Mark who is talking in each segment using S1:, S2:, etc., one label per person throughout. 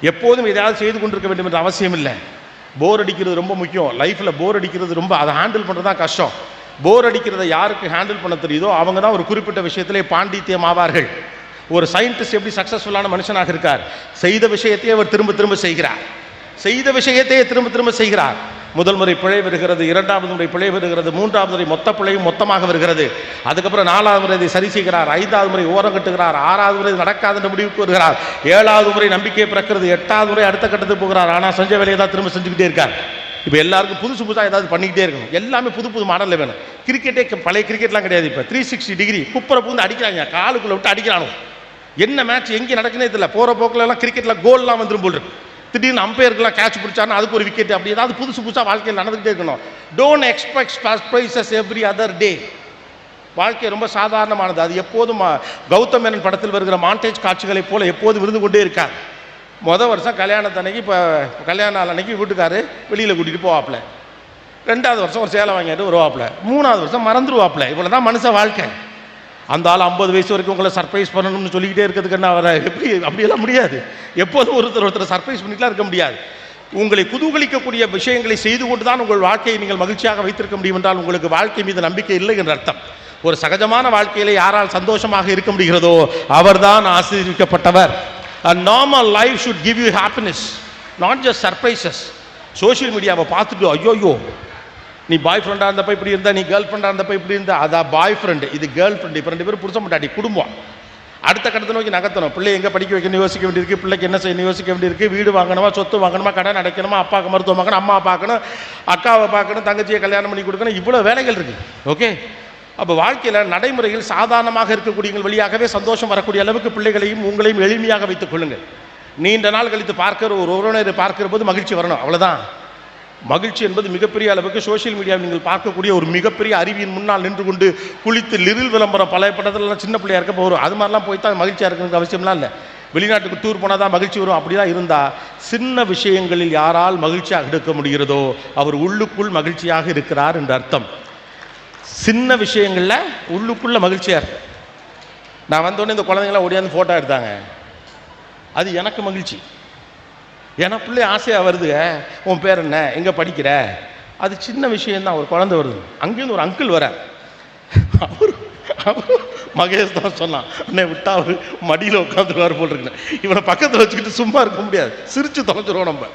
S1: எப்போதும் எதையாவது செய்து கொண்டிருக்க வேண்டும் என்ற அவசியம் இல்லை. போர் அடிக்கிறது ரொம்ப முக்கியம். லைஃப்பில் போர் அடிக்கிறது ரொம்ப அதை ஹேண்டில் பண்ணுறது தான் கஷ்டம். போர் அடிக்கிறத யாருக்கு ஹேண்டில் பண்ண தெரியுதோ அவங்க தான் ஒரு குறிப்பிட்ட விஷயத்திலே பாண்டித்தியம் ஆவார்கள் ஒரு சயின்டிஸ்ட் எப்படி சக்ஸஸ்ஃபுல்லான மனுஷனாக இருக்கார்? செய்த விஷயத்தையே அவர் திரும்ப திரும்ப செய்கிறார். செய்த விஷயத்தையே திரும்ப திரும்ப செய்கிறார். முதல் முறை பிழை வருகிறது இரண்டாவது முறை பிழை வருகிறது மூன்றாவது முறை மொத்த பிழையும் மொத்தமாக வருகிறது. அதுக்கப்புறம் நாலாவது முறை இதை சரி செய்கிறார் ஐந்தாவது முறை ஓரம் கட்டுகிறார் ஆறாவது முறை நடக்காது என்ற முடிவுக்கு வருகிறார். ஏழாவது முறை நம்பிக்கை பிறக்கிறது எட்டாவது முறை அடுத்த கட்டத்துக்கு போகிறார். ஆனால் செஞ்ச வேலையை தான் திரும்ப செஞ்சுக்கிட்டே இருக்கார். இப்போ எல்லாருக்கும் புதுசு புதுசாக ஏதாவது பண்ணிக்கிட்டே இருக்கணும். எல்லாமே புது புது மாடலில் வேணும். கிரிக்கெட்டே பழைய கிரிக்கெட்லாம் கிடையாது இப்போ. த்ரீ சிக்ஸ்டி டிகிரி குப்பரை பூந்து அடிக்கிறாங்க. காலுக்குள்ளே விட்டு அடிக்கிறானோ என்ன மேட்ச் எங்கே நடக்குனே தெரியல. போகிற போக்கில் எல்லாம் கிரிக்கெட்டில் கோல்லாம் வந்துடும் போல் இருக்கு. திடீர்னு அம்பையருக்குலாம் கேட்ச் பிடிச்சாருன்னா அதுக்கு ஒரு விக்கெட் அப்படி ஏதாவது புதுசு புதுசாக வாழ்க்கையில் நடந்துகிட்டே இருக்கணும். Don't expect prizes every other day வாழ்க்கை ரொம்ப சாதாரணமானது. அது எப்போதும் கௌதம் மேனன் படத்தில் வருகிற மாண்டேஜ் காட்சிகளைப் போல எப்போதும் விருந்து கொண்டே இருக்கார். மொதல் வருஷம் கல்யாணத்தன்னைக்கு இப்போ கல்யாண நாள் அன்னைக்கு வீட்டுக்காரு வெளியில் கூட்டிகிட்டு போவாப்புல. ரெண்டாவது வருஷம் ஒரு சேலை வாங்கிட்டு வருவாப்புல. மூணாவது வருஷம் மறந்துடுவாப்புல இவ்வளோ தான் மனுஷ வாழ்க்கை. அந்த ஆள் ஐம்பது வயசு வரைக்கும் உங்களை சர்ப்ரைஸ் பண்ணணும்னு சொல்லிக்கிட்டே இருக்கிறதுக்கு என்ன அவரை எப்படி அப்படியெல்லாம் முடியாது. எப்போதும் ஒருத்தர் ஒருத்தர் சர்ப்ரைஸ் பண்ணிக்கலாம் இருக்க முடியாது. உங்களை குதூகலிக்கக்கூடிய விஷயங்களை செய்து கொண்டு தான் உங்கள் வாழ்க்கையை நீங்கள் மகிழ்ச்சியாக வைத்திருக்க முடியும் என்றால் உங்களுக்கு வாழ்க்கை மீது நம்பிக்கை இல்லை என்ற அர்த்தம். ஒரு சகஜமான வாழ்க்கையில யாரால் சந்தோஷமாக இருக்க முடிகிறதோ அவர்தான் ஆசீர்விக்கப்பட்டவர். Normal life should give you happiness not just surprises social மீடியாவை பார்த்துட்டு ஐயோ நீ பாய் ஃப்ரெண்டாக இருந்தப்ப இப்படி இருந்தா நீ கேர்ள் ஃப்ரெண்டாக இருந்தப்ப இப்படி இருந்தா அதான் பாய் ஃப்ரெண்டு இது கேர்ள் ஃப்ரெண்டு இப்போ ரெண்டு பேரும் புருஷன் மாட்டாடி குடும்பம். அடுத்த கட்டத்தை நோக்கி நகர்த்தணும். பிள்ளை எங்கே படிக்க வைக்கணும் யோசிக்க வேண்டியிருக்கு பிள்ளைக்கு என்ன செய்யணும் யோசிக்க வேண்டியிருக்கு வீடு வாங்கணுமா சொத்து வாங்கணுமா கடன் அடைக்கணுமா அப்பாவுக்கு மருத்துவம் வாங்கணும் அம்மா பார்க்கணும் அக்காவை பார்க்கணும் தங்கச்சியை கல்யாணம் பண்ணி கொடுக்கணும் இவ்வளோ வேலைகள் இருக்கு. ஓகே? அப்போ வாழ்க்கையில் நடைமுறையில் சாதாரணமாக இருக்கக்கூடிய வழியாகவே சந்தோஷம் வரக்கூடிய அளவுக்கு பிள்ளைகளையும் உங்களையும் எளிமையாக வைத்துக் கொள்ளுங்கள். நீண்ட நாள் கழித்து பார்க்கிற ஒரு உறவினரை பார்க்கிற போது மகிழ்ச்சி வரணும். அவ்வளோதான் மகிழ்ச்சி என்பது மிகப்பெரிய அளவுக்கு சோஷியல் மீடியாவில் நீங்கள் பார்க்கக்கூடிய ஒரு மிகப்பெரிய அறிவியின் முன்னால் நின்று கொண்டு குளித்து லிரில் விளம்பரம் பழைய படத்துலலாம் சின்ன பிள்ளையா இருக்க வரும். அது மாதிரிலாம் போய் தான் மகிழ்ச்சியாக இருக்கிறது அவசியம்லாம் இல்லை. வெளிநாட்டுக்கு டூர் போனால் தான் மகிழ்ச்சி வரும். அப்படிலாம் இருந்தால் சின்ன விஷயங்களில் யாரால் மகிழ்ச்சியாக எடுக்க முடிகிறதோ அவர் உள்ளுக்குள் மகிழ்ச்சியாக இருக்கிறார் என்று அர்த்தம். சின்ன விஷயங்களில் உள்ளுக்குள்ள மகிழ்ச்சியாக இருக்கு. நான் வந்தோடனே இந்த குழந்தைங்களாம் ஓடியாந்து ஃபோட்டோ எடுத்தாங்க. அது எனக்கு மகிழ்ச்சி. ஏன்னா பிள்ளை ஆசையாக வருதுங்க. உன் பேர் என்ன? எங்கே படிக்கிற? அது சின்ன விஷயந்தான் ஒரு குழந்தை வருது. அங்கேருந்து ஒரு அங்கிள் வர அவர் அவர் மகேஷ் தான் சொன்னான். அண்ணே விட்டா அவர் மடியில் உட்காந்துருவார் போல் இருக்கேன் இவனை பக்கத்தில் வச்சுக்கிட்டு சும்மா இருக்க முடியாது. சிரித்து தொலைஞ்சிருவோம் நம்ம.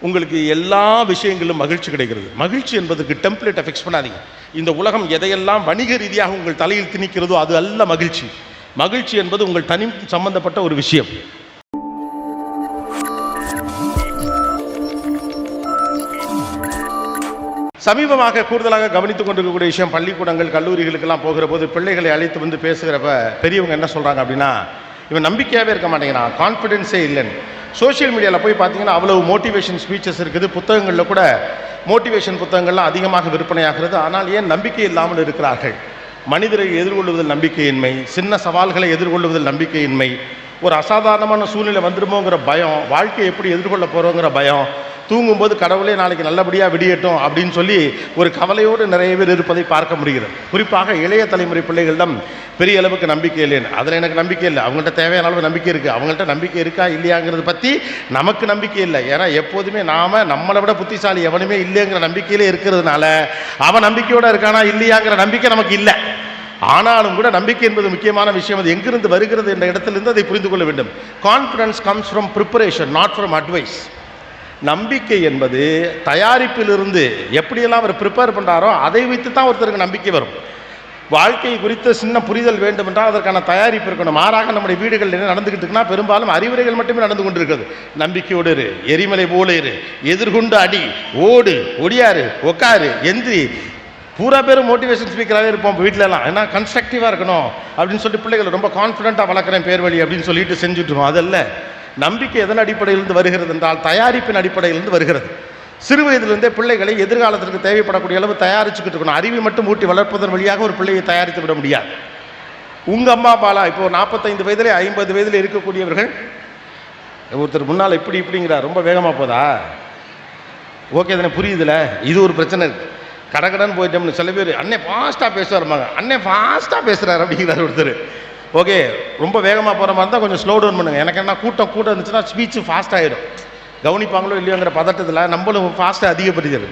S1: உங்களுக்கு எல்லா விஷயங்களிலும் மகிழ்ச்சி கிடைக்கிறது. மகிழ்ச்சி என்பதுக்கு டெம்ப்ளேட்டை ஃபிக்ஸ் பண்ணாதீங்க. இந்த உலகம் எதையெல்லாம் வணிக ரீதியாக உங்கள் தலையில் திணிக்கிறதோ அது அல்ல மகிழ்ச்சி. மகிழ்ச்சி என்பது உங்கள் தனி சம்பந்தப்பட்ட ஒரு விஷயம். சமீபமாக கூடுதலாக கவனித்துக் கொண்டிருக்கக்கூடிய விஷயம் பள்ளிக்கூடங்கள் கல்லூரிகளுக்கெல்லாம் போகிற போது பிள்ளைகளை அழைத்து வந்து பேசுகிறப்ப பெரியவங்க என்ன சொல்கிறாங்க அப்படின்னா இவன் நம்பிக்கையாகவே இருக்க மாட்டேங்கிறான் கான்ஃபிடென்ஸே இல்லைன்னு. சோஷியல் மீடியாவில் போய் பார்த்தீங்கன்னா அவ்வளவு மோட்டிவேஷன் ஸ்பீச்சஸ் இருக்குது. புத்தகங்களில் கூட மோட்டிவேஷன் புத்தகங்கள்லாம் அதிகமாக விற்பனையாகிறது. ஆனால் ஏன் நம்பிக்கை இல்லாமல் இருக்கிறார்கள்? மனிதரை எதிர்கொள்வதில் நம்பிக்கையின்மை சின்ன சவால்களை எதிர்கொள்வதில் நம்பிக்கையின்மை ஒரு அசாதாரணமான சூழ்நிலை வந்துடுமோங்கிற பயம் வாழ்க்கையை எப்படி எதிர்கொள்ள போகிறோங்கிற பயம் தூங்கும்போது கடவுளே நாளைக்கு நல்லபடியாக விடியட்டும் அப்படின்னு சொல்லி ஒரு கவலையோடு நிறைய பேர் இருப்பதை பார்க்க முடிகிறது. குறிப்பாக இளைய தலைமுறை பிள்ளைகளிடம் பெரிய அளவுக்கு நம்பிக்கை இல்லைன்னு. அதில் எனக்கு நம்பிக்கை இல்லை. அவங்கள்ட்ட தேவையான அளவு நம்பிக்கை இருக்குது அவங்கள்ட்ட நம்பிக்கை இருக்கா இல்லையாங்கிறத பற்றி நமக்கு நம்பிக்கை இல்லை. ஏன்னா எப்போதுமே நாம் நம்மளை விட புத்திசாலி எவனுமே இல்லைங்கிற நம்பிக்கையிலே இருக்கிறதுனால அவன் நம்பிக்கையோடு இருக்கானா இல்லையாங்கிற நம்பிக்கை நமக்கு இல்லை. ஆனாலும் கூட நம்பிக்கை என்பது முக்கியமான விஷயம். அது எங்கிருந்து வருகிறது என்ற இடத்திலிருந்து அதை புரிந்து கொள்ள வேண்டும். Confidence comes from preparation not from advice நம்பிக்கை என்பது தயாரிப்பிலிருந்து எப்படியெல்லாம் அவர் ப்ரிப்பேர் பண்ணுறாரோ அதை வைத்து தான் ஒருத்தருக்கு நம்பிக்கை வரும். வாழ்க்கை குறித்த சின்ன புரிதல் வேண்டும் என்றால் அதற்கான தயாரிப்பு இருக்கணும். மாறாக நம்முடைய வீடுகளில் என்ன நடந்துக்கிட்டு இருக்குன்னா பெரும்பாலும் அறிவுரைகள் மட்டுமே நடந்து கொண்டிருக்கிறது. நம்பிக்கையோடு இரு எரிமலை போல இரு எதிர்கொண்டு அடி ஓடு ஒடியாரு உக்காரு எந்திரி. பூரா பேரும் மோட்டிவேஷன் ஸ்பீக்கராகவே இருப்போம் வீட்டிலலாம் ஏன்னா கன்ஸ்ட்ரக்டிவாக இருக்கணும் அப்படின்னு சொல்லிட்டு பிள்ளைகளை ரொம்ப கான்ஃபிடென்ட்டாக வளர்க்குறேன் பேர் வழி அப்படின்னு சொல்லிட்டு செஞ்சுட்டு அதில் அதல்ல நம்பிக்கை எதன் அடிப்படையிலிருந்து வருகிறது என்றால் தயாரிப்பின் அடிப்படையிலிருந்து வருகிறது. சிறு வயதிலிருந்தே பிள்ளைகளை எதிர்காலத்திற்கு தேவைப்படக்கூடிய அளவு தயாரிச்சுக்கிட்டு இருக்கணும். அறிவை மட்டும் ஊட்டி வளர்ப்பதன் வழியாக ஒரு பிள்ளையை தயாரித்து விட முடியாது. உங்கள் அம்மா பாலா இப்போ நாற்பத்தைந்து வயதிலே ஐம்பது வயதில் இருக்கக்கூடியவர்கள் ஒருத்தர் முன்னால் இப்படி இப்படிங்கிறார். ரொம்ப வேகமாக போதா? ஓகே தானே? புரியுதுல? இது ஒரு பிரச்சனை இருக்குது கடகடன்னு போயிட்டோம்னு சில பேர் அண்ணே ஃபாஸ்ட்டாக பேசுவார் அண்ணே ஃபாஸ்ட்டாக பேசுகிறார் அப்படிங்கிறார் ஒருத்தர். ஓகே ரொம்ப வேகமாக போகிற மாதிரி இருந்தால் கொஞ்சம் ஸ்லோ டவுன் பண்ணுங்க. எனக்கு என்ன கூட்டம் கூட்டம் இருந்துச்சுன்னா ஸ்பீச்சு ஃபாஸ்ட் ஆகிடும் கவனிப்பாங்களோ இல்லையோங்கிற பதட்டத்தில் நம்மளும் ஃபாஸ்ட்டாக அதிகப்படுகிறது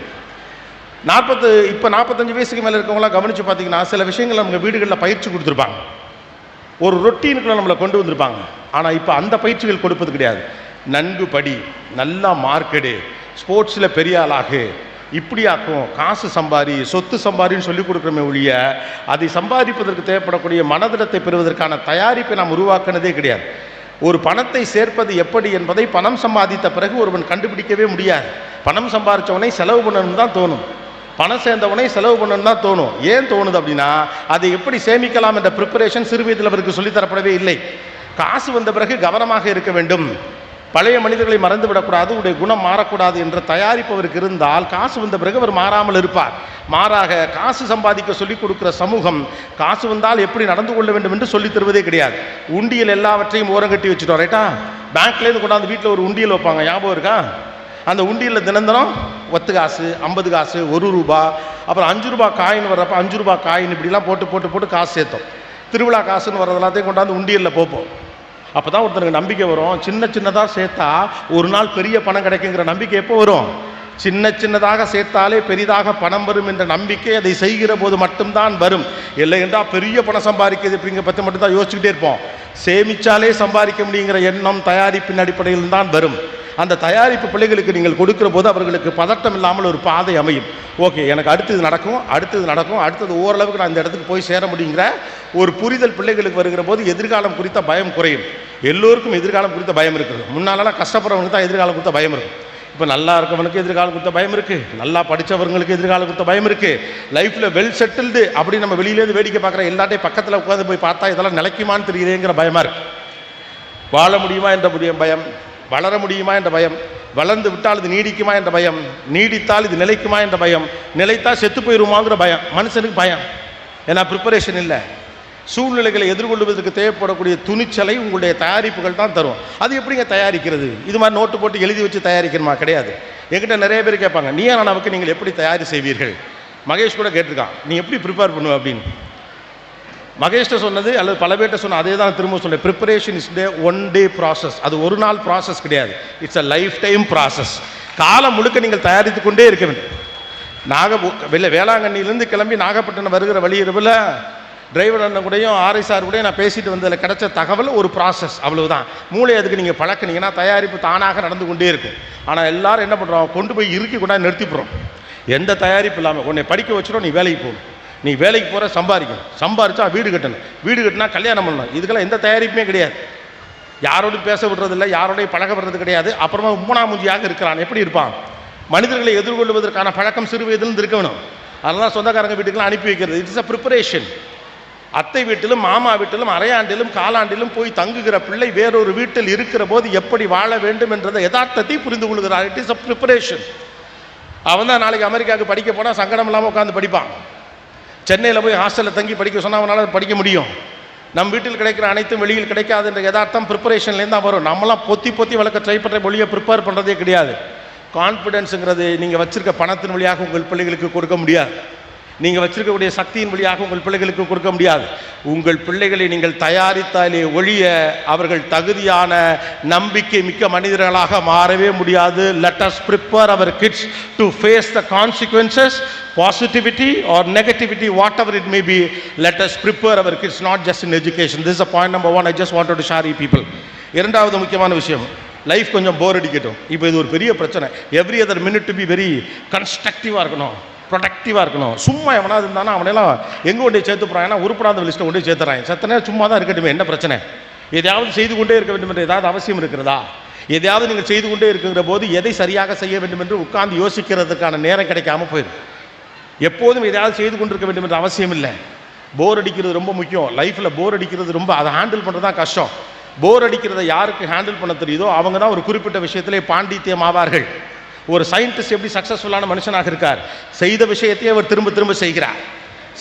S1: நாற்பத்து இப்போ நாற்பத்தஞ்சு வயசுக்கு மேலே இருக்கவங்களாம் கவனித்து பார்த்தீங்கன்னா சில விஷயங்கள் நம்ம வீடுகளில் பயிற்சி கொடுத்துருப்பாங்க. ஒரு ரொட்டீனுக்குள்ள நம்மளை கொண்டு வந்திருப்பாங்க. ஆனால் இப்போ அந்த பயிற்சிகள் கொடுப்பது கிடையாது. நன்கு படி நல்லா மார்க்கெடு ஸ்போர்ட்ஸில் பெரிய ஆளாகு. இப்படி ஆக்கும் காசு சம்பாரி சொத்து சம்பாரின்னு சொல்லிக் கொடுக்குறோமே ஒழிய அதை சம்பாதிப்பதற்கு தேவைப்படக்கூடிய மனதிடத்தை பெறுவதற்கான தயாரிப்பை நாம் உருவாக்குனதே கிடையாது. ஒரு பணத்தை சேர்ப்பது எப்படி என்பதை பணம் சம்பாதித்த பிறகு ஒருவன் கண்டுபிடிக்கவே முடியாது. பணம் சம்பாதிச்சவனை செலவு பண்ணணும் தான் தோணும். பணம் சேர்ந்தவனே செலவு பண்ணணும் தான் தோணும். ஏன் தோணுது அப்படின்னா அதை எப்படி சேமிக்கலாம் என்ற ப்ரிப்பரேஷன் சிறுவயதில் அவருக்கு சொல்லித்தரப்படவே இல்லை. காசு வந்த பிறகு கவனமாக இருக்க வேண்டும். பழைய மனிதர்களை மறந்து விடக்கூடாது உடைய குணம் மாறக்கூடாது என்ற தயாரிப்பு அவருக்கு இருந்தால் காசு வந்த பிறகு அவர் மாறாமல் இருப்பார். மாறாக காசு சம்பாதிக்க சொல்லிக் கொடுக்கிற சமூகம் காசு வந்தால் எப்படி நடந்து கொள்ள வேண்டும் என்று சொல்லித் தருவதே கிடையாது. உண்டியல் எல்லாவற்றையும் ஓரங்கட்டி வச்சுட்டோம் ரைட்டா பேங்க்லேருந்து கொண்டாந்து வீட்டில் ஒரு உண்டியல் வைப்பாங்க ஞாபகம் இருக்கா? அந்த உண்டியலில் தினந்தனம் ஒத்து காசு ஐம்பது காசு ஒரு ரூபா அப்புறம் அஞ்சு ரூபா காயின் வர்றப்ப அஞ்சு ரூபா காயின் இப்படிலாம் போட்டு போட்டு போட்டு காசு சேர்த்தோம். திருவிழா காசுன்னு வர்றது எல்லாத்தையும் கொண்டாந்து உண்டியலில் போப்போம். அப்போ தான் ஒருத்தனுக்கு நம்பிக்கை வரும். சின்ன சின்னதாக சேர்த்தா ஒரு நாள் பெரிய பணம் கிடைக்குங்கிற நம்பிக்கை எப்போ வரும்? சின்ன சின்னதாக சேர்த்தாலே பெரிதாக பணம் வரும் என்ற நம்பிக்கை அதை செய்கிற போது மட்டும்தான் வரும். இல்லை என்றால் பெரிய பணம் சம்பாதிக்கிறது அப்படிங்கிற பற்றி மட்டும்தான் யோசிச்சுக்கிட்டே இருப்போம். சேமித்தாலே சம்பாதிக்க முடியுங்கிற எண்ணம் தயாரிப்பின் அடிப்படையில் தான் வரும். அந்த தயாரிப்பு பிள்ளைகளுக்கு நீங்கள் கொடுக்குற போது அவர்களுக்கு பதட்டம் இல்லாமல் ஒரு பாதை அமையும். ஓகே எனக்கு அடுத்தது நடக்கும் அடுத்தது நடக்கும் அடுத்தது ஓரளவுக்கு நான் இந்த இடத்துக்கு போய் சேர முடியுங்கிற ஒரு புரிதல் பிள்ளைகளுக்கு வருகிற போது எதிர்காலம் குறித்த பயம் குறையும். எல்லோருக்கும் எதிர்காலம் குறித்த பயம் இருக்குது. முன்னாலலாம் கஷ்டப்படுறவனுக்கு தான் எதிர்காலம் குறித்த பயம் இருக்கும். இப்போ நல்லா இருக்கவனுக்கு எதிர்காலம் கொடுத்த பயம் இருக்குது நல்லா படித்தவங்களுக்கு எதிர்காலம் கொடுத்த பயம் இருக்குது லைஃப்பில் வெல் செட்டில்டு அப்படி நம்ம வெளியிலேருந்து வேடிக்கை பார்க்குற எல்லாத்தையும் பக்கத்தில் உட்காந்து போய் பார்த்தா இதெல்லாம் நிலைக்குமான்னு தெரியலேங்கிற பயமாக இருக்குது வாழ முடியுமா என்ற புதிய பயம்? வளர முடியுமா என்ற பயம் வளர்ந்து விட்டால் இது நீடிக்குமா என்ற பயம் நீடித்தால் இது நிலைக்குமா என்ற பயம் நிலைத்தால் செத்து போயிருமாங்கிற பயம் மனுஷனுக்கு பயம். ஏன்னா ப்ரிப்பரேஷன் இல்லை. சூழ்நிலைகளை எதிர்கொள்வதற்கு தேவைப்படக்கூடிய துணிச்சலை உங்களுடைய தயாரிப்புகள் தான் தரும். அது எப்படிங்க தயாரிக்கிறது? இது மாதிரி நோட்டு போட்டு எழுதி வச்சு தயாரிக்கணுமா? கிடையாது. என்கிட்ட நிறைய பேர் கேட்பாங்க நீ நமக்கு நீங்கள் எப்படி தயார் செய்வீர்கள்? மகேஷ் கூட கேட்டிருக்கான் நீ எப்படி ப்ரிப்பேர் பண்ணுவ? அப்படின்னு. மகேஷ்ட சொன்னது அல்லது பல பேர்ட்ட சொன்ன அதே தான் திரும்ப சொன்னேன் preparation is day one day process அது ஒரு நாள் ப்ராசஸ் கிடையாது. It's a lifetime process காலம் முழுக்க நீங்கள் தயாரித்து கொண்டே இருக்க வேண்டும். நாக வெளில வேளாங்கண்ணியிலேருந்து கிளம்பி நாகப்பட்டினம் வருகிற வழியிறவில் டிரைவர் அண்ணன் கூடயும் ஆர்ஐசார் கூடயும் நான் பேசிட்டு வந்ததில் கிடைச்ச தகவல் ஒரு ப்ராசஸ் அவ்வளவுதான். மூளை அதுக்கு நீங்கள் பழக்கினீங்கன்னா தயாரிப்பு தானாக நடந்து கொண்டே இருக்கும். ஆனால் எல்லாரும் என்ன பண்ணுறோம் கொண்டு போய் இறுக்கி கொண்டாந்து நிறுத்திப்படுறோம் எந்த தயாரிப்பு இல்லாமல் உன்னை படிக்க வச்சிடும் நீ வேலைக்கு போகணும். நீ வேலைக்கு போகிற சம்பாதிக்கணும். சம்பாரிச்சா வீடு கட்டணும். வீடு கட்டினா கல்யாணம் பண்ணணும். இதுக்கெல்லாம் எந்த தயாரிப்புமே கிடையாது. யாரோடையும் பேச விடுறதில்ல யாரோடையும் பழக விடுறது கிடையாது. அப்புறமா உம்மனாமுஞ்சியாக இருக்கிறான். எப்படி இருப்பான்? மனிதர்களை எதிர்கொள்வதற்கான பழக்கம் சிறு வயதிலிருந்து இருக்கணும். அதெல்லாம் சொந்தக்காரங்க வீட்டுக்கெல்லாம் அனுப்பி வைக்கிறது. இட்ஸ் அ ப்ரிப்பரேஷன் அத்தை வீட்டிலும் மாமா வீட்டிலும் அரையாண்டிலும் காலாண்டிலும் போய் தங்குகிற பிள்ளை வேறொரு வீட்டில் இருக்கிற போது எப்படி வாழ வேண்டும் என்றதை யதார்த்தத்தை புரிந்து கொள்கிறார். இட் இஸ் அ ப்ரிப்பரேஷன் அவன் தான் நாளைக்கு அமெரிக்காவுக்கு படிக்க போனால் சங்கடம் இல்லாமல் உட்காந்து படிப்பான். சென்னையில் போய் ஹாஸ்டலில் தங்கி படிக்க சொன்னால் அவனால் படிக்க முடியும். நம் வீட்டில் கிடைக்கிற அனைத்தும் வெளியில் கிடைக்காதுன்ற எதார்த்தம் யதார்த்தம் ப்ரிப்பரேஷன்லேருந்து தான் வரும். நம்மளாம் பொத்தி பொத்தி வளர்க்க ட்ரை பண்ணுற மொழியை ப்ரிப்பேர் பண்ணுறதே கிடையாது. கான்ஃபிடென்ஸுங்கிறது நீங்கள் வச்சுருக்க பணத்தின் வழியாக உங்கள் பிள்ளைகளுக்கு கொடுக்க முடியாது. நீங்கள் வச்சிருக்கக்கூடிய சக்தியின் வழியாக உங்கள் பிள்ளைகளுக்கு கொடுக்க முடியாது. உங்கள் பிள்ளைகளை நீங்கள் தயாரித்தாலே ஒழிய அவர்கள் தகுதியான நம்பிக்கை மிக்க மனிதர்களாக மாறவே முடியாது. Let us prepare our kids to face the consequences positivity or negativity whatever it may be let us prepare our kids not just in education this a point number one I just want to share people இரண்டாவது முக்கியமான விஷயம். Life கொஞ்சம் போர் அடிக்கட்டும். இப்போ இது ஒரு பெரிய பிரச்சனை. Every other minute to be very கன்ஸ்ட்ரக்டிவாக இருக்கணும். ப்ரொடக்டிவாக இருக்கணும். சும்மா எவனாவது இருந்தானா அவனெல்லாம் எங்கே கொண்டு சேர்த்து போகிறான் ஏன்னா உருப்படாத லிஸ்ட்டை கொண்டு போய் சேர்த்துறாங்க. சத்தனே சும்மா தான் இருக்கட்டுமே என்ன பிரச்சனை? எதையாவது செய்து கொண்டே இருக்க வேண்டும் என்ற ஏதாவது அவசியம் இருக்கிறதா? எதையாவது நீங்கள் செய்து கொண்டே இருக்கிற போது எதை சரியாக செய்ய வேண்டும் என்று உட்கார்ந்து யோசிக்கிறதுக்கான நேரம் கிடைக்காம போயிடும். எப்போதும் எதையாவது செய்து கொண்டிருக்க வேண்டும் என்ற அவசியம் இல்லை. போர் அடிக்கிறது ரொம்ப முக்கியம். லைஃப்பில் போர் அடிக்கிறது ரொம்ப அதை ஹேண்டில் பண்ணுறது தான் கஷ்டம். போர் அடிக்கிறத யாருக்கு ஹேண்டில் பண்ண தெரியுதோ அவங்க தான் ஒரு குறிப்பிட்ட விஷயத்திலே பாண்டித்தியம் ஆவார்கள் ஒரு சயின்டிஸ்ட் எப்படி சக்ஸஸ்ஃபுல்லான மனுஷனாக இருக்கார்? செய்த விஷயத்தையே அவர் திரும்ப திரும்ப செய்கிறார்.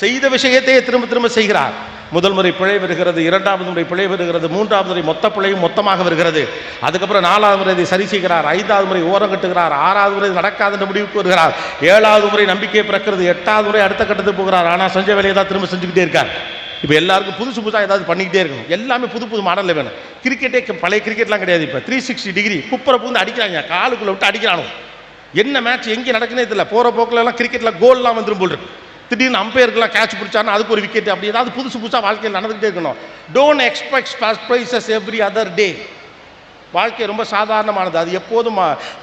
S1: செய்த விஷயத்தையே திரும்ப திரும்ப செய்கிறார். முதல் முறை பிழை வருகிறது இரண்டாவது முறை பிழை வருகிறது மூன்றாவது முறை மொத்த பிழையும் மொத்தமாக வருகிறது. அதுக்கப்புறம் நாலாவது முறை இதை சரி செய்கிறார் ஐந்தாவது முறை ஓரம் கட்டுகிறார் ஆறாவது முறை நடக்காது என்ற முடிவுக்கு வருகிறார். ஏழாவது முறை நம்பிக்கை பிறக்கிறது எட்டாவது முறை அடுத்த கட்டத்துக்கு போகிறார். ஆனால் செஞ்ச வேலையை தான் திரும்ப செஞ்சுக்கிட்டே இருக்கார். இப்போ எல்லாருக்கும் புதுசு புதுசாக ஏதாவது பண்ணிக்கிட்டே இருக்கணும். எல்லாமே புது புது மாடலில் வேணும். கிரிக்கெட்டே பழைய கிரிக்கெட்லாம் கிடையாது இப்போ. த்ரீ சிக்ஸ்டி டிகிரி குப்பரை பூந்து அடிக்கிறாங்க. காலுக்குள்ளே விட்டு அடிக்கிறானோ என்ன மேட்ச் எங்கே நடக்குனே தெரியல. போகிற போக்கிலலாம் கிரிக்கெட்டில் கோல்லாம் வந்துடும் போல் இருக்கு. திடீர்னு அம்பையருக்குலாம் கேட்ச் பிடிச்சானா அதுக்கு ஒரு விக்கெட் அப்படி ஏதாவது புதுசு புதுசாக வாழ்க்கையில் நடந்துகிட்டே இருக்கணும். Don't expect prizes every other day வாழ்க்கை ரொம்ப சாதாரணமானது. அது எப்போதும்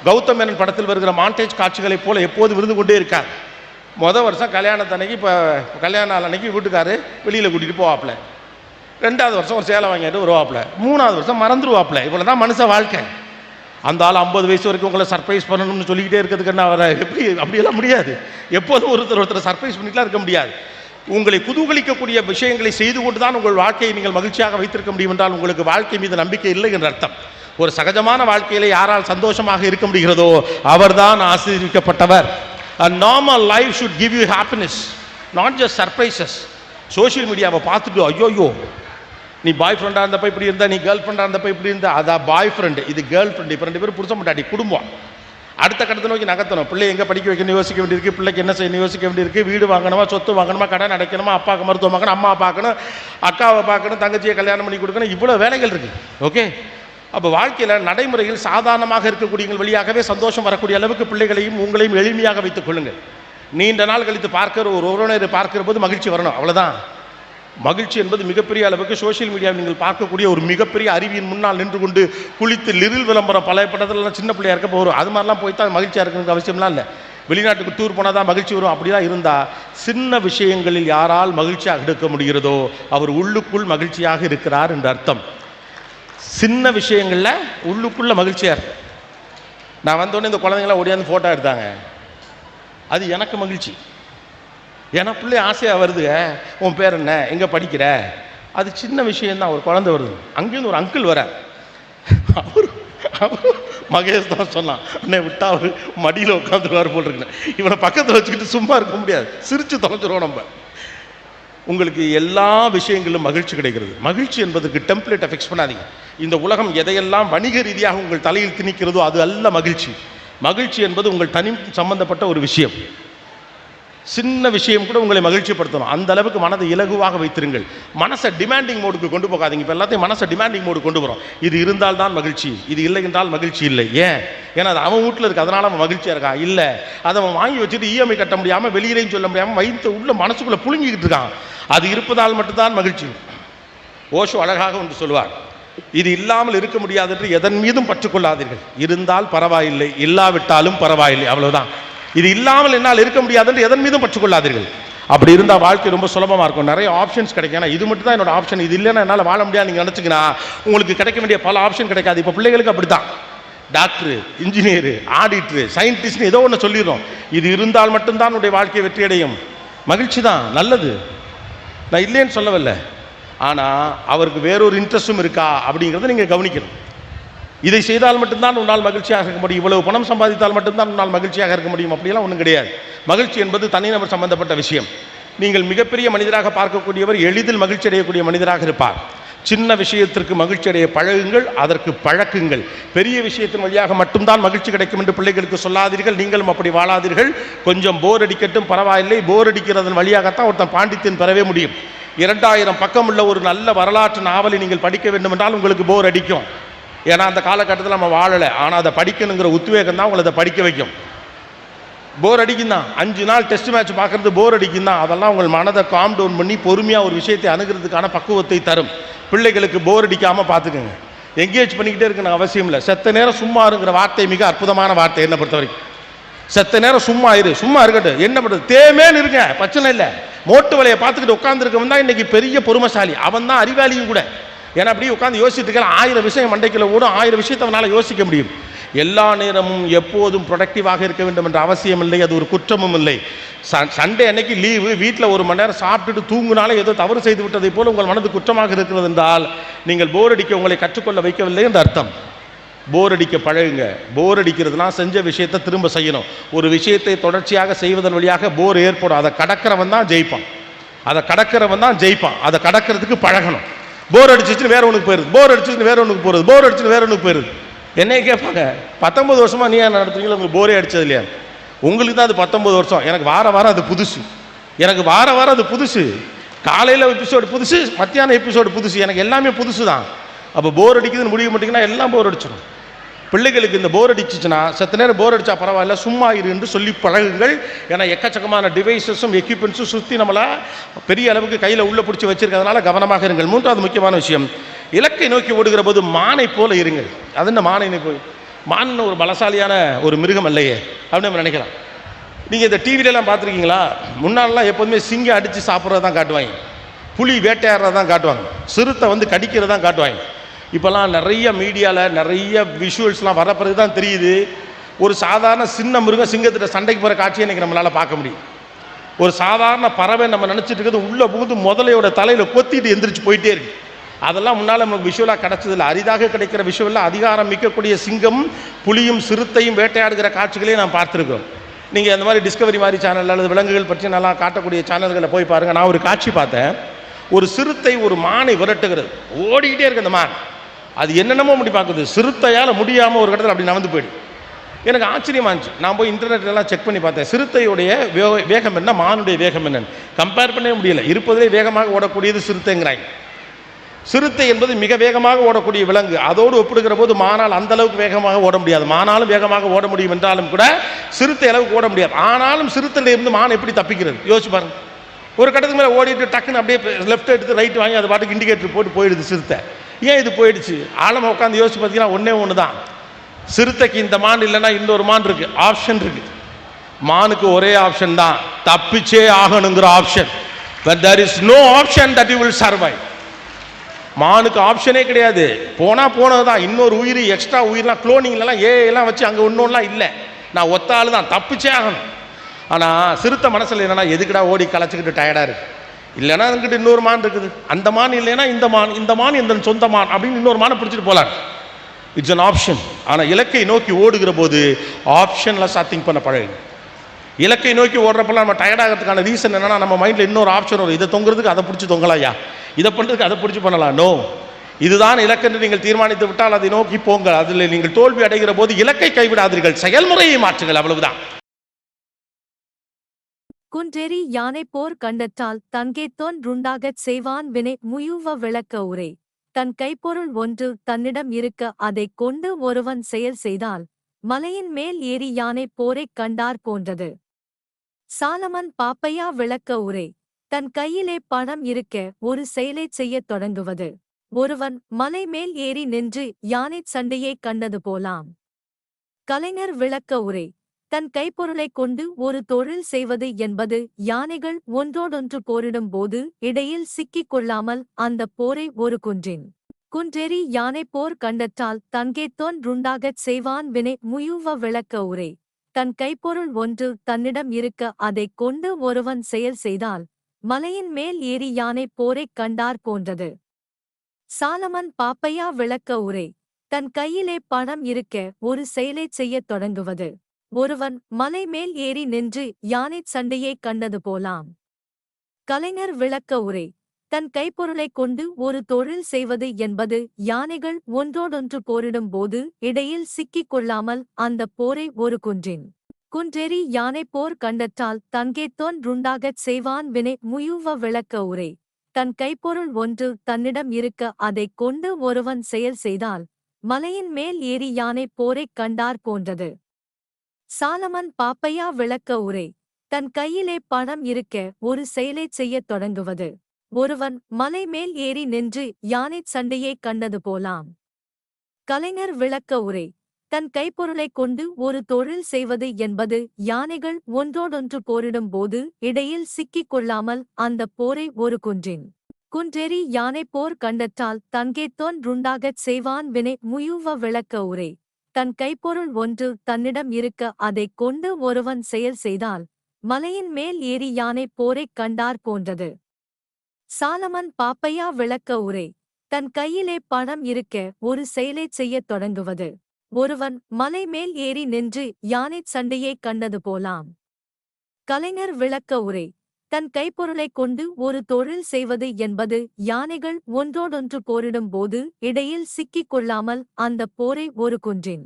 S1: கௌதம் மேனன் படத்தில் வருகிற மாண்டேஜ் காட்சிகளைப் போல எப்போதும் விருந்து கொண்டே இருக்கார். மொதல் வருஷம் கல்யாணத்தன்னைக்கு இப்போ கல்யாண நாள் அன்னைக்கு வீட்டுக்காரு வெளியில் கூட்டிகிட்டு போவாப்புல. ரெண்டாவது வருஷம் ஒரு சேலை வாங்கிட்டு வருவாப்புல. மூணாவது வருஷம் மறந்துடுவாப்புல இவ்வளோ தான் மனுஷ வாழ்க்கை. அந்த ஆள் ஐம்பது வயசு வரைக்கும் உங்களை சர்ப்ரைஸ் பண்ணணும்னு சொல்லிக்கிட்டே இருக்கிறதுக்கு என்ன அவரை எப்படி அப்படியெல்லாம் முடியாது. எப்போதும் ஒருத்தர் ஒருத்தர் சர்ப்ரைஸ் பண்ணிக்கலாம் இருக்க முடியாது. உங்களை குதூகலிக்கக்கூடிய விஷயங்களை செய்து கொண்டு தான் உங்கள் வாழ்க்கையை நீங்கள் மகிழ்ச்சியாக வைத்திருக்க முடியும் என்றால் உங்களுக்கு வாழ்க்கை மீது நம்பிக்கை இல்லை என்ற அர்த்தம். ஒரு சகஜமான வாழ்க்கையில் யாரால் சந்தோஷமாக இருக்க முடிகிறதோ அவர்தான் ஆசீர்விக்கப்பட்டவர். A normal life should give you happiness not just surprises. Social மீடியாவை பார்த்துட்டு ஐயோ நீ பாய் ஃப்ரெண்டாக இருந்தப்ப இப்படி இருந்தா நீ கேர்ள் ஃப்ரெண்டாக இருந்தப்ப இப்படி இருந்தா அதான் பாய் ஃப்ரெண்டு இது கேர்ள் ஃப்ரெண்டு இப்போ ரெண்டு பேரும் புருஷன் மாட்டாடி குடும்பம். அடுத்த கட்டத்தை நோக்கி நகர்த்தணும். பிள்ளை எங்கே படிக்க வைக்கணும் யோசிக்க வேண்டியிருக்கு பிள்ளைக்கு என்ன செய்யணும் யோசிக்க வேண்டியிருக்கு வீடு வாங்கணுமா சொத்து வாங்கணுமா கடன் அடைக்கணுமா அப்பாவுக்கு மருத்துவம் வாங்கணும் அம்மா பார்க்கணும் அக்காவை பார்க்கணும் தங்கச்சியை கல்யாணம் பண்ணி கொடுக்கணும் இவ்வளோ வேலைகள் இருக்கு. ஓகே? அப்போ வாழ்க்கையில் நடைமுறையில் சாதாரணமாக இருக்கக்கூடிய வழியாகவே சந்தோஷம் வரக்கூடிய அளவுக்கு பிள்ளைகளையும் உங்களையும் எளிமையாக வைத்துக் கொள்ளுங்கள். நீண்ட நாள் கழித்து பார்க்கிற ஒரு உறவினரை பார்க்கிற போது மகிழ்ச்சி வரணும். அவ்வளோதான் மகிழ்ச்சி என்பது மிகப்பெரிய அளவுக்கு சோஷியல் மீடியாவில் நீங்கள் பார்க்கக்கூடிய ஒரு மிகப்பெரிய அறிவியின் முன்னால் நின்று கொண்டு குளித்து லிரில் விளம்பரம் பல படத்துலலாம் சின்ன பிள்ளையா இருக்க போகிறோம் அது மாதிரிலாம் போய் தான் மகிழ்ச்சியாக இருக்கிறது அவசியம்லாம் இல்லை. வெளிநாட்டுக்கு டூர் போனால் தான் மகிழ்ச்சி வரும். அப்படிலாம் இருந்தால் சின்ன விஷயங்களில் யாரால் மகிழ்ச்சியாக எடுக்க முடிகிறதோ அவர் உள்ளுக்குள் மகிழ்ச்சியாக இருக்கிறார் என்று அர்த்தம். சின்ன விஷயங்களில் உள்ளுக்குள்ளே மகிழ்ச்சியாக இருக்கு. நான் வந்தோடனே இந்த குழந்தைங்களாம் ஓடியாந்து ஃபோட்டோ எடுத்தாங்க. அது எனக்கு மகிழ்ச்சி. ஏன்னா பிள்ளை ஆசையாக வருதுங்க. உன் பேர் என்ன? எங்கே படிக்கிற? அது சின்ன விஷயந்தான் ஒரு குழந்தை வருது. அங்கேருந்து ஒரு அங்கிள் வர அவர் அவர் மகேஷ் தான் சொன்னான். அண்ணே விட்டா அவர் மடியில் உட்காந்துருவார் போல் இவனை பக்கத்தில் வச்சுக்கிட்டு சும்மா இருக்க முடியாது. சிரித்து தொலைஞ்சிருவோம் நம்ம. உங்களுக்கு எல்லா விஷயங்களிலும் மகிழ்ச்சி கிடைக்கிறது. மகிழ்ச்சி என்பதற்கு டெம்ப்ளேட்டை ஃபிக்ஸ் பண்ணாதீங்க. இந்த உலகம் எதையெல்லாம் வணிக ரீதியாக உங்கள் தலையில் திணிக்கிறதோ அது அல்ல மகிழ்ச்சி. மகிழ்ச்சி என்பது உங்கள் தனி சம்பந்தப்பட்ட ஒரு விஷயம். சின்ன விஷயம் கூட உங்களை மகிழ்ச்சிப்படுத்தணும். அந்த அளவுக்கு மனதை இலகுவாக வைத்திருங்கள். மனசை டிமாண்டிங் மோடுக்கு கொண்டு போகாதீங்க. இப்போ எல்லாத்தையும் மனசை டிமாண்டிங் மோடு கொண்டு வரோம். இது இருந்தால் தான் மகிழ்ச்சி. இது இல்லை என்றால் மகிழ்ச்சி இல்லை. ஏன்? ஏன்னா அது அவன் வீட்டில் இருக்கு. அதனால் அவன் மகிழ்ச்சியாக இருக்கான் இல்லை. அதை அவன் வாங்கி வச்சுட்டு இஎம்ஐ கட்ட முடியாமல் வெளியிலையும் சொல்ல முடியாமல் வயிற்று உள்ள மனசுக்குள்ளே புழுங்கிக்கிட்டு இருக்கான். அது இருப்பதால் மட்டும்தான் மகிழ்ச்சி. ஓஷோ அழகாக ஒன்று சொல்லுவார். இது இல்லாமல் இருக்க முடியாது என்று எதன் மீதும் பற்றுக்கொள்ளாதீர்கள். இருந்தால் பரவாயில்லை. இல்லாவிட்டாலும் பரவாயில்லை. அவ்வளோதான் இது இல்லாமல் என்னால் இருக்க முடியாது என்று எதன் மீதும் பற்றுக்கொள்ளாதீர்கள். அப்படி இருந்தால் வாழ்க்கை ரொம்ப சுலபமாக இருக்கும். நிறைய ஆப்ஷன்ஸ் கிடைக்கும். ஏன்னா இது மட்டும் தான் என்னோட ஆப்ஷன் இது இல்லைன்னா என்னால் வாழ முடியாது. நீங்கள் நினச்சிங்கன்னா உங்களுக்கு கிடைக்க வேண்டிய பல ஆப்ஷன் கிடைக்காது. இப்போ பிள்ளைகளுக்கு அப்படி தான் டாக்டரு இன்ஜினியரு ஆடிட்ரு சயின்டிஸ்ட்னு ஏதோ ஒன்று சொல்லிடுறோம். இது இருந்தால் மட்டும்தான் உன்னுடைய வாழ்க்கை வெற்றி அடையும். மகிழ்ச்சி தான் நல்லது. நான் இல்லைன்னு சொல்லவில்லை. ஆனால் அவருக்கு வேறொரு இன்ட்ரெஸ்டும் இருக்கா அப்படிங்கிறத நீங்கள் கவனிக்கணும். இதை செய்தால் மட்டும்தான் உன்னால் மகிழ்ச்சியாக இருக்க முடியும். இவ்வளவு பணம் சம்பாதித்தால் மட்டும்தான் உன்னால் மகிழ்ச்சியாக இருக்க முடியும். அப்படியெல்லாம் ஒன்றும் கிடையாது. மகிழ்ச்சி என்பது தனிநபர் சம்பந்தப்பட்ட விஷயம். நீங்கள் மிகப்பெரிய மனிதராக பார்க்கக்கூடியவர் எளிதில் மகிழ்ச்சி அடையக்கூடிய மனிதராக இருப்பார். சின்ன விஷயத்திற்கு மகிழ்ச்சி அடைய பழகுங்கள் அதற்கு பழக்குங்கள். பெரிய விஷயத்தின் வழியாக மட்டும்தான் மகிழ்ச்சி கிடைக்கும் என்று பிள்ளைகளுக்கு சொல்லாதீர்கள். நீங்களும் அப்படி வாழாதீர்கள். கொஞ்சம் போர் அடிக்கட்டும் பரவாயில்லை. போர் அடிக்கிறதன் வழியாகத்தான் ஒருத்தன் பாண்டித்தின் பெறவே முடியும். இரண்டாயிரம் பக்கம் உள்ள ஒரு நல்ல வரலாற்று நாவலை நீங்கள் படிக்க வேண்டும் என்றால் உங்களுக்கு போர் அடிக்கும். ஏன்னா அந்த காலகட்டத்தில் நம்ம வாழலை. ஆனால் அதை படிக்கணுங்கிற உத்வேகம் தான் உங்களை அதை படிக்க வைக்கும். போர் அடிக்கும் தான் அஞ்சு நாள் டெஸ்ட் மேட்ச் பார்க்கறது போர் அடிக்கும் தான் அதெல்லாம் உங்கள் மனதை காம் டவுன் பண்ணி பொறுமையாக ஒரு விஷயத்தை அணுகிறதுக்கான பக்குவத்தை தரும். பிள்ளைகளுக்கு போர் அடிக்காமல் பார்த்துக்கோங்க. எங்கேஜ் பண்ணிக்கிட்டே இருக்கணும் அவசியம் இல்லை. செத்த நேரம் சும்மா இருங்கிற வார்த்தை மிக அற்புதமான வார்த்தை என்னை பொறுத்த வரைக்கும் செத்த நேரம் சும்மா இரு. சும்மா இருக்கட்டும். என்ன பண்ணுறது தேமேன்னு இருங்க. பிரச்சனை இல்லை. மோட்டு வலையை பார்த்துக்கிட்டு உட்காந்துருக்கவன் தான் இன்னைக்கு பெரிய பொறுமைசாலி. அவன் தான் அறிவாளியும் கூட. ஏன்னா அப்படியே உட்காந்து யோசிச்சுட்டு ஆயிரம் விஷயம் மண்டைக்குள்ள ஓடும். ஆயிரம் விஷயத்தை அவனால் யோசிக்க முடியும். எல்லா நேரமும் எப்போதும் ப்ரொடக்டிவாக இருக்க வேண்டும் என்ற அவசியம் இல்லை. அது ஒரு குற்றமும் இல்லை. சண்டே அன்னைக்கு லீவு. வீட்டில் ஒரு மணி நேரம் சாப்பிட்டுட்டு தூங்குனாலே ஏதோ தவறு செய்து விட்டதை போல உங்கள் மனது குற்றமாக இருக்கிறது என்றால் நீங்கள் போர் அடிக்க உங்களை கற்றுக்கொள்ள வைக்கவில்லை என்று அர்த்தம். போர் அடிக்க பழகுங்க. போர் அடிக்கிறதுனா செஞ்ச விஷயத்தை திரும்ப செய்யணும். ஒரு விஷயத்தை தொடர்ச்சியாக செய்வதன் வழியாக போர் ஏற்படும். அதை கடக்கிறவன் தான் ஜெயிப்பான். அதை கடக்கிறவன் தான் ஜெயிப்பான். அதை கடக்கிறதுக்கு பழகணும். போர் அடிச்சிச்சுன்னு வேற ஒன்றுக்கு போயிருது. போர் அடிச்சிச்சுன்னு வேற ஒன்றுக்கு போகிறது போர் அடிச்சுன்னு வேற ஒன்றுக்கு போயிருது. என்னைய கேட்பாங்க பத்தொன்பது வருஷமா நீ என்ன நடத்துறீங்களா உங்களுக்கு போரே அடிச்சது இல்லையா? உங்களுக்கு தான் அது பத்தொன்பது வருஷம். எனக்கு வார வாரம் அது புதுசு. எனக்கு வார வாரம் அது புதுசு. காலையில் எபிசோடு புதுசு மத்தியானம் எபிசோடு புதுசு. எனக்கு எல்லாமே புதுசு தான் அப்போ போர் அடிக்குதுன்னு முடிய மாட்டீங்கன்னா எல்லாம் போர் அடிச்சிடும் பிள்ளைகளுக்கு இந்த போர் அடிச்சிச்சுன்னா செத்த நேரம் போர் அடித்தா பரவாயில்ல சும்மா இரு என்று சொல்லி பழகுங்கள். ஏன்னா எக்கச்சக்கமான டிவைசஸும் எக்யூப்மெண்ட்ஸும் சுற்றி நம்மளை பெரிய அளவுக்கு கையில் உள்ளே பிடிச்சி வச்சிருக்கிறதுனால கவனமாக இருங்கள். மூன்றாவது முக்கியமான விஷயம் இலக்கை நோக்கி ஓடுகிற போது மானை போல இருங்கள். அது என்ன மானை போய்? மான் ஒரு பலசாலியான ஒரு மிருகம் அல்லையே அப்படின்னு நம்ம நினைக்கலாம். நீங்கள் இந்த டிவிலெலாம் பார்த்துருக்கீங்களா? முன்னாலெலாம் எப்போதுமே சிங்கம் அடித்து சாப்பிட்றது தான் காட்டுவாங்க. புலி வேட்டையாடுறது தான் காட்டுவாங்க. சிறுத்தை வந்து கடிக்கிறது தான் காட்டுவாங்க. இப்போல்லாம் நிறைய மீடியாவில் நிறைய விஷுவல்ஸ்லாம் வர பிறகு தான் தெரியுது ஒரு சாதாரண சின்ன மிருகம் சிங்கத்திட்ட சண்டைக்கு போகிற காட்சியை இன்றைக்கி நம்மளால் பார்க்க முடியும். ஒரு சாதாரண பறவை நம்ம நினச்சிட்டு இருக்கிறது உள்ளே புகுந்து முதலையோட தலையில் கொத்திட்டு எந்திரிச்சு போயிட்டே இருக்கு. அதெல்லாம் முன்னால் நமக்கு விஷுவலாக கிடச்சதில்ல. அரிதாக கிடைக்கிற விஷுவலில் அதிகாரம் மிக்கக்கூடிய சிங்கம் புலியும் சிறுத்தையும் வேட்டையாடுகிற காட்சிகளையும் நான் பார்த்துருக்கோம் நீங்கள் அந்த மாதிரி டிஸ்கவரி மாதிரி சேனல் அல்லது விலங்குகள் பற்றி நல்லா காட்டக்கூடிய சேனல்களை போய் பாருங்கள் நான் ஒரு காட்சி பார்த்தேன். ஒரு சிறுத்தை ஒரு மானை விரட்டுகிறது. ஓடிக்கிட்டே இருக்கு அந்த மான். அது என்னென்னமோ முடி பார்க்குது. சிறுத்தையால் முடியாமல் ஒரு இடத்துல அப்படி நடந்து போயிடு எனக்கு ஆச்சரியமாக இருந்துச்சு. நான் போய் இன்டர்நெட்லாம் செக் பண்ணி பார்த்தேன். சிறுத்தையுடைய வேகம் என்ன? மானுடைய வேகம் என்னன்னு. கம்பேர் பண்ணவே முடியல. இருப்பதிலே வேகமாக ஓடக்கூடியது சிறுத்தைங்கிறாங்க சிறுத்தை என்பது மிக வேகமாக ஓடக்கூடிய விலங்கு. அதோடு ஒப்பிடுகிற போது மானால் அந்த அளவுக்கு வேகமாக ஓட முடியாது. மானாலும் வேகமாக ஓட முடியும் என்றாலும் கூட சிறுத்தை அளவுக்கு ஓட முடியாது. ஆனாலும் சிறுத்தையிலிருந்து மான் எப்படி தப்பிக்கிறது? யோசிச்சு பாருங்க. ஒரு கட்டத்துக்கு மேலே ஓடிட்டு டக்குன்னு அப்படியே லெஃப்ட் எடுத்து ரைட் வாங்கி அது பாட்டுக்கு இண்டிகேட்டர் போட்டு போயிடுது சிறுத்தை. ஏன் இது போயிடுச்சு? ஆழமாக உட்காந்து யோசிச்சு பார்த்தீங்கன்னா ஒன்றே ஒன்று தான் சிறுத்தைக்கு இந்த மான் இல்லைன்னா இன்னொரு மான் இருக்குது ஆப்ஷன் இருக்குது மானுக்கு ஒரே ஆப்ஷன் தான். தப்பிச்சே ஆகணுங்கிற option but there is no option that you will survive மானுக்கு ஆப்ஷனே கிடையாது. போனால் போனது தான் இன்னொரு உயிர் எக்ஸ்ட்ரா உயிர்லாம் குளோனிங்லலாம் ஏ எல்லாம் வச்சு அங்கே இன்னொன்றுலாம் இல்லை. நான் ஒத்த ஆள் தான் தப்பிச்சே ஆகணும். ஆனால் சிறுத்தை மனசில் என்னன்னா எதுக்குடா ஓடி களைச்சிக்கிட்டு டயர்டாக இருக்குது இல்லைன்னா அதுக்கிட்ட இன்னொரு மான் இருக்குது. அந்த மான் இல்லைன்னா இந்த மான் இந்த மான் இந்த சொந்த மான் அப்படின்னு இன்னொரு மானை பிடிச்சிட்டு போகலாம் இட்ஸ் அன் ஆப்ஷன் ஆனால் இலக்கை நோக்கி ஓடுகிற போது ஆப்ஷனில் திங்க் பண்ண பழகு. இலக்கை நோக்கி ஓடுறப்பெல்லாம் நம்ம டயர்ட் ஆகிறதுக்கான ரீசன் என்னென்னா நம்ம மைண்டில் இன்னொரு ஆப்ஷன் வரும். இதை தொங்குறதுக்கு அதை பிடிச்சி தொங்கலாயா? இதை பண்ணுறதுக்கு அதை பிடிச்சி பண்ணலாம் நோ இதுதான் இலக்கென்று நீங்கள் தீர்மானித்து விட்டால் அதை நோக்கி போங்கள். அதில் நீங்கள் தோல்வி அடைகிற போது இலக்கை கைவிடாதீர்கள். செயல்முறையை மாற்றுங்கள். அவ்வளவுதான்.
S2: குன்றெறி யானை போர் கண்டட்டால் தங்கே தொன் ருண்டாகச் செய்வான் வினை முயுவ விளக்க உரை. தன் கைப்பொருள் ஒன்று தன்னிடம் இருக்க அதைக் கொண்டு ஒருவன் செயல் செய்தால் மலையின் மேல் ஏறி யானை போரைக் கண்டார் போன்றது. சாலமன் பாப்பையா விளக்க உரை. தன் கையிலே பணம் இருக்க ஒரு செயலைச் செய்யத் தொடங்குவது. ஒருவன் மலை மேல் ஏறி நின்று யானைச் சண்டையைக் கண்டது போலாம். கலைஞர் விளக்க உரை. தன் கைப்பொருளைக் கொண்டு ஒரு தொழில் செய்வது என்பது யானைகள் ஒன்றோடொன்று போரிடும் போது இடையில் சிக்கிக் கொள்ளாமல் அந்தப் போரை ஒரு குன்றின் குன்றெறி யானை போர் கண்டற்றால் தன்கேத்தோன் ருண்டாகச் செய்வான் வினை முயுவ விளக்க உரை. தன் கைப்பொருள் ஒன்று தன்னிடம் இருக்க அதைக் கொண்டு ஒருவன் செயல் செய்தால் மலையின் மேல் ஏறி யானை போரைக் கண்டார் போன்றது. சாலமன் பாப்பையா விளக்க உரை. தன் கையிலே பணம் இருக்க ஒரு செயலைச் செய்யத் தொடங்குவது. ஒருவன் மலை மேல் ஏறி நின்று யானைச் சண்டையைக் கண்டது போலாம். கலைஞர் விளக்க உரை. தன் கைப்பொருளைக் கொண்டு ஒரு தொழில் செய்வது என்பது யானைகள் ஒன்றோடொன்று போரிடும் போது இடையில் சிக்கிக் கொள்ளாமல் அந்தப் போரை ஒரு குன்றின் குன்றெறி யானை போர் கண்டற்றால் தன்கேத்தோன் ருண்டாகச் செய்வான் வினை முயுவ விளக்க உரை. தன் கைப்பொருள் ஒன்று தன்னிடம் இருக்க அதைக் கொண்டு ஒருவன் செயல் செய்தால் மலையின் மேல் ஏறி யானை போரைக் கண்டார் போன்றது. சாலமன் பாப்பையா விளக்க உரை. தன் கையிலே பணம் இருக்க ஒரு செயலைச் செய்யத் தொடங்குவது. ஒருவன் மலை மேல் ஏறி நின்று யானைச் சண்டையைக் கண்டது போலாம். கலைஞர் விளக்க உரை. தன் கைப்பொருளைக் கொண்டு ஒரு தொழில் செய்வது என்பது யானைகள் ஒன்றோடொன்று போரிடும் போது இடையில் சிக்கிக் கொள்ளாமல் அந்தப் போரை ஒரு குன்றின். குன்றெறி யானை போர் கண்டத்தால் தன்கேத்தோன் ருண்டாகச் செய்வான் வினை முயுவ விளக்க உரை. தன் கைப்பொருள் ஒன்று தன்னிடம் இருக்க அதைக் கொண்டு ஒருவன் செயல் செய்தால் மலையின் மேல் ஏறி யானை போரைக் கண்டார் போன்றது. சாலமன் பாப்பையா விளக்க உரை தன் கையிலே பணம் இருக்க ஒரு செயலைச் செய்யத் தொடங்குவது. ஒருவன் மலை மேல் ஏறி நின்று யானைச் சண்டையைக் கண்டது போலாம். கலைஞர் விளக்க உரை தன் கைப்பொருளைக் கொண்டு ஒரு தொழில் செய்வது என்பது யானைகள் ஒன்றோடொன்று போரிடும் போது இடையில் சிக்கிக் கொள்ளாமல் அந்தப் போரை ஒரு குன்றின்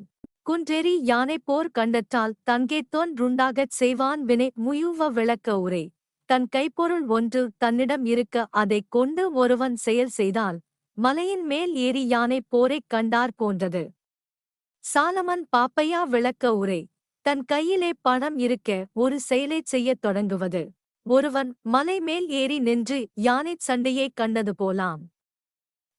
S2: குன்றெறி யானை போர் கண்டற்றால் தன்கேத்தோன் ருண்டாகச் செய்வான் வினை முயுவ விளக்க உரை. தன் கைப்பொருள் ஒன்று தன்னிடம் இருக்க அதைக் கொண்டு ஒருவன் செயல் செய்தால் மலையின் மேல் ஏறி யானை போரைக் கண்டார் போன்றது. சாலமன் பாப்பையா விளக்க உரை. தன் கையிலே பணம் இருக்க ஒரு செயலைச் செய்யத் தொடங்குவது. ஒருவன் மலை மேல் ஏறி நின்று யானைச் சண்டையைக் கண்டது போலாம்.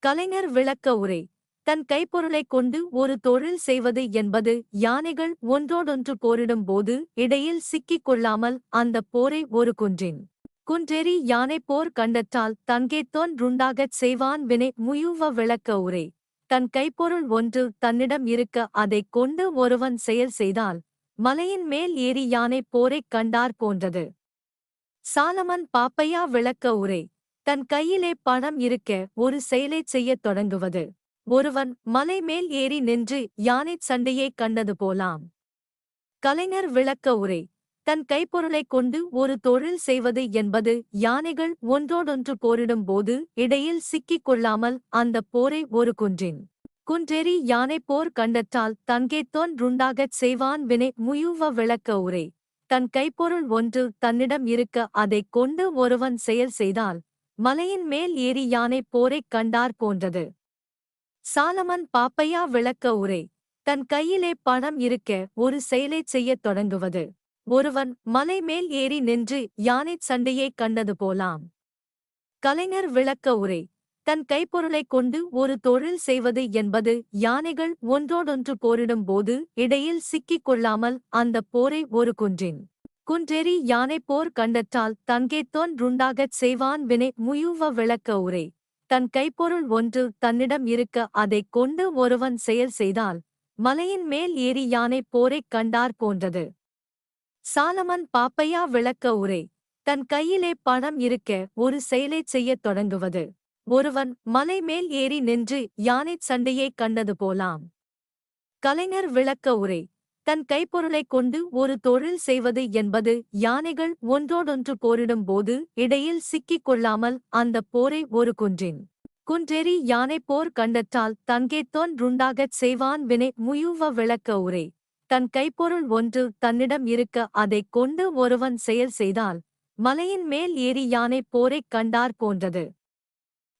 S2: கலைஞர் விளக்க உரை. தன் கைப்பொருளைக் கொண்டு ஒரு தொழில் செய்வது என்பது யானைகள் ஒன்றோடொன்று போரிடும் போது இடையில் சிக்கிக் கொள்ளாமல் அந்தப் போரை ஒரு குன்றின் குன்றெறி யானை போர் கண்டற்றால் தங்கேத்தோன் ருண்டாகச் செய்வான் வினை முயுவ விளக்க உரை. தன் கைப்பொருள் ஒன்று தன்னிடம் இருக்க அதைக் கொண்டு ஒருவன் செயல் செய்தால் மலையின் மேல் ஏறி யானை போரைக் கண்டார் போன்றது. சாலமன் பாப்பையா விளக்க உரை. தன் கையிலே பணம் இருக்க ஒரு செயலைச் செய்யத் தொடங்குவது. ஒருவன் மலை மேல் ஏறி நின்று யானைச் சண்டையைக் கண்டது போலாம். கலைஞர் விளக்க உரை. தன் கைப்பொருளைக் கொண்டு ஒரு தொழில் செய்வது என்பது யானைகள் ஒன்றோடொன்று போரிடும் போது இடையில் சிக்கிக் கொள்ளாமல் அந்தப் போரை ஒரு குன்றின். குன்றெறி யானை போர் கண்டற்றால் தன்கேத்தோன் ருண்டாகச் செய்வான் வினை முயுவ விளக்க உரை. தன் கைப்பொருள் ஒன்று தன்னிடம் இருக்க அதைக் கொண்டு ஒருவன் செயல் செய்தால் மலையின் மேல் ஏறி யானை போரைக் கண்டார் போன்றது. சாலமன் பாப்பையா விளக்க உரை தன் கையிலே பணம் இருக்க ஒரு செயலைச் செய்யத் தொடங்குவது. ஒருவன் மலை மேல் ஏறி நின்று யானைச் சண்டையைக் கண்டது போலாம். கலைஞர் விளக்க உரை தன் கைப்பொருளைக் கொண்டு ஒரு தொழில் செய்வது என்பது யானைகள் ஒன்றோடொன்று போரிடும் போது இடையில் சிக்கிக் கொள்ளாமல் அந்தப் போரை ஒரு குன்றின் குன்றெறி யானை போர் கண்டற்றால் தன்கேத்தோன் ருண்டாகச் செய்வான் வினை முயுவ விளக்க உரை. தன் கைப்பொருள் ஒன்று தன்னிடம் இருக்க அதைக் கொண்டு ஒருவன் செயல் செய்தால் மலையின் மேல் ஏறி யானை போரைக் கண்டார் போன்றது. சாலமன் பாப்பையா விளக்க உரை. தன் கையிலே பணம் இருக்க ஒரு செயலைச் செய்யத் தொடங்குவது. ஒருவன் மலை மேல் ஏறி நின்று யானைச் சண்டையைக் கண்டது போலாம். கலைஞர் விளக்க உரை. தன் கைப்பொருளைக் கொண்டு ஒரு தொழில் செய்வது என்பது யானைகள் ஒன்றோடொன்று போரிடும் போது இடையில் சிக்கிக் கொள்ளாமல் அந்தப் போரை ஒரு குன்றின். குன்றெறி யானை போர் கண்டற்றால் தங்கேத்தோன் ருண்டாகச் செய்வான் வினை முயுவ விளக்க உரை. தன் கைப்பொருள் ஒன்று தன்னிடம் இருக்க அதைக் கொண்டு ஒருவன் செயல் செய்தால் மலையின் மேல் ஏறி யானை போரைக் கண்டார் போன்றது.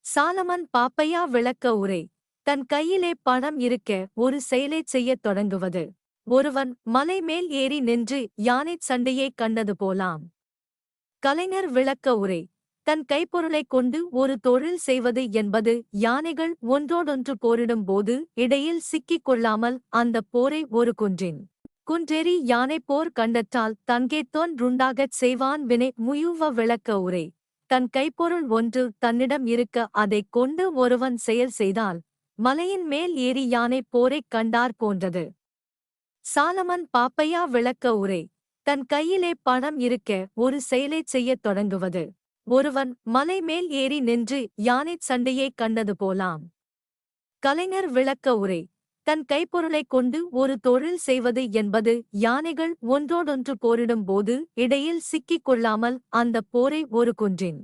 S2: சாலமன் பாப்பையா விளக்க உரை. தன் கையிலே பணம் இருக்க ஒரு செயலைச் செய்யத் தொடங்குவது. ஒருவன் மலை மேல் ஏறி நின்று யானைச் சண்டையைக் கண்டது போலாம். கலைஞர் விளக்க உரை. தன் கைப்பொருளைக் கொண்டு ஒரு தொழில் செய்வது என்பது யானைகள் ஒன்றோடொன்று போரிடும் போது இடையில் சிக்கிக் கொள்ளாமல் அந்தப் போரை ஒரு குன்றின். குன்றெறி யானை போர் கண்டற்றால் தன்கேத்தோன் ருண்டாகச் செய்வான் வினை முயுவ விளக்க உரை. தன் கைப்பொருள் ஒன்று தன்னிடம் இருக்க அதைக் கொண்டு ஒருவன் செயல் செய்தால் மலையின் மேல் ஏறி யானை போரைக் கண்டார் போன்றது. சாலமன் பாப்பையா விளக்க உரை தன் கையிலே பணம் இருக்க ஒரு செயலைச் செய்யத் தொடங்குவது. ஒருவன் மலை மேல் ஏறி நின்று யானைச் சண்டையைக் கண்டது போலாம். கலைஞர் விளக்க உரை தன் கைப்பொருளைக் கொண்டு ஒரு தொழில் செய்வது என்பது யானைகள் ஒன்றோடொன்று போரிடும் போது இடையில் சிக்கிக் கொள்ளாமல் அந்தப் போரை ஒரு குன்றின்